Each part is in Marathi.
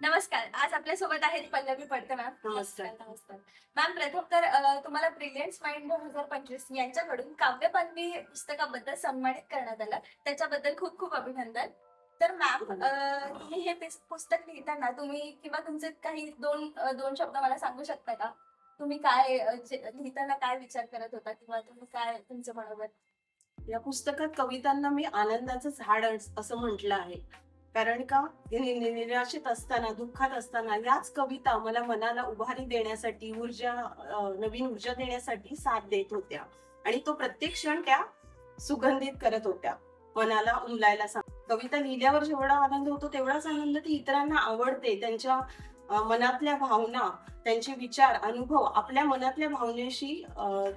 नमस्कार आज आपल्यासोबत आहेत पल्लवी पडते मॅम. नमस्कार. नमस्कार मॅम प्रथम तर अ, तुम्हाला ब्रिलियंट माइंड दोन हजार पंचवीस यांच्याकडून काव्यपन्नी पुस्तकाबद्दल सन्मानित करण्यात आलं. त्याच्याबद्दल खूप खूप अभिनंदन. तर मॅम तुम्ही हे पिस- पुस्तक लिहिताना तुम्ही किंवा तुमचे काही दोन अ, दोन शब्द मला सांगू शकता का? तुम्ही काय अ, जे- लिहिताना काय विचार करत होता किंवा तुम्ही काय तुमचं बरोबर या पुस्तकात कवितांना मी आनंदाचं झाड अस- असं म्हटलं आहे. कारण का? निराशेत असताना दुःखात असताना याच कविता मला मनाला उभारी देण्यासाठी ऊर्जा नवीन ऊर्जा देण्यासाठी साथ देत होत्या. आणि तो प्रत्येक क्षण त्या सुगंधित करत होत्या. मनाला उमलायला सांग कविता लिहिल्यावर जेवढा आनंद होतो तेवढाच आनंद ती इतरांना आवडते. त्यांच्या मनातल्या भावना त्यांचे विचार अनुभव आपल्या मनातल्या भावनेशी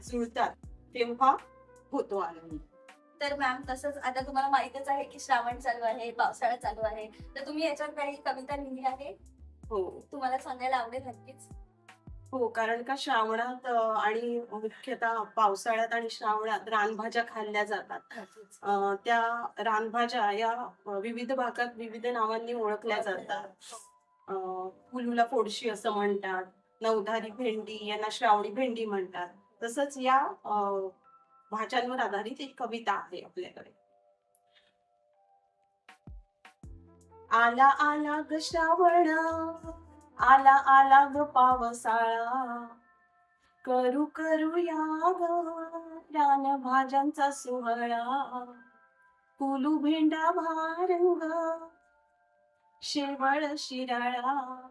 जुळतात. तेव्हा होतो आनंद. तर मॅम तसंच आता तुम्हाला माहितच आहे की श्रावण चालू आहे पावसाळा चालू आहे. तर तुम्ही याच्यावर काही कविता लिहिली आहे? हो. तुम्हाला सांगायला आवडेल नक्कीच. हो कारण का श्रावणात आणि मुख्यतः पावसाळ्यात आणि श्रावणात रानभाज्या खाल्ल्या जातात. त्या रानभाज्या या विविध भागात विविध नावांनी ओळखल्या जातात. फुलूला फोडशी असं म्हणतात नवधारी भेंडी यांना श्रावणी भेंडी म्हणतात. तसंच या भाज्यांवर आधारित एक कविता आहे आपल्याकडे. आला आला ग श्रावण आला आला ग पावसाळा. करू करू या ग भाज्यांचा सोहळा. कुलू भेंडा भारंग शेवळ शिराळा.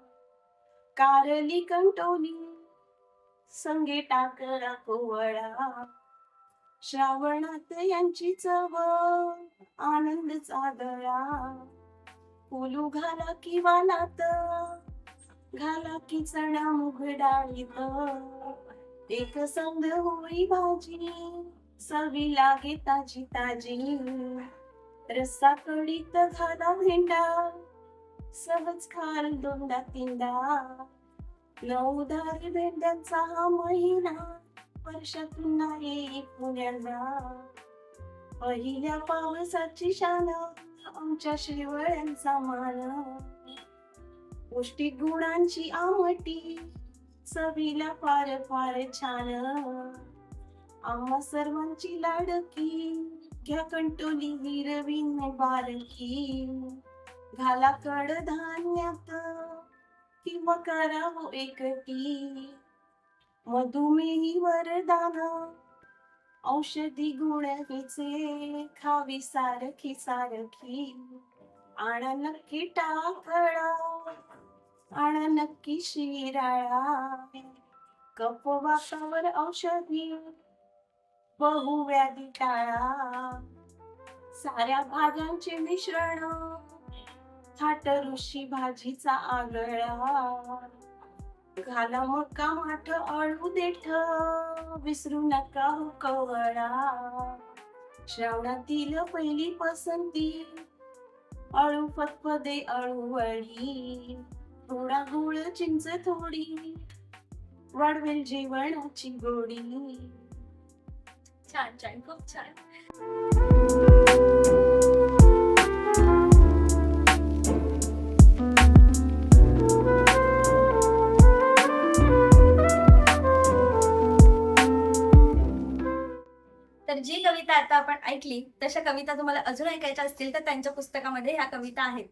कारली कंटोली संगे टाकला कोवळा. श्रावणात यांची चव आनंद चादळा फुलू घाला की वालात घाला की चणा मुघडाळीत एक संग होळी भाजी सवी लागे ताजी ताजी. रस्सा कडीत घाला भेंडा सहज खाल दोनदा तीनदा. नऊ धारी भेंड्यांचा हा महिना वर्षातून नाही पुण्याला. पहिल्या पावसाची शान आमच्या शेवळ्यांचा मान पौष्टिक गुणांची आमटी चवीला फार फार छान. आम्हा सर्वांची लाडकी घ्या कंटोली हिरवीन बारकी. घाला कड धान्यात किंवा करा हो एकटी मधुमेही वरदान औषधी गुण हिचे खावी सारखी सारखी. आण नक्की टाकळा आण नक्की शिराळा. कप वातावर औषधी बहुव्याधी टाळा. साऱ्या भाज्यांचे मिश्रण थाट ऋषी भाजीचा आगळा. घाला मका माठ अळू देठ विसरू नका हो कवळा. श्रावणातील पहिली पसंती अळू फतफदे अळूवळी थोडा गुळ चिंच थोडी वाढवेल जेवणाची गोडी. छान छान खूप छान. तर जी कविता आता आपण ऐकली तशा कविता तुम्हाला अजून ऐकायच्या असतील तर त्यांच्या पुस्तकामध्ये ह्या कविता आहेत.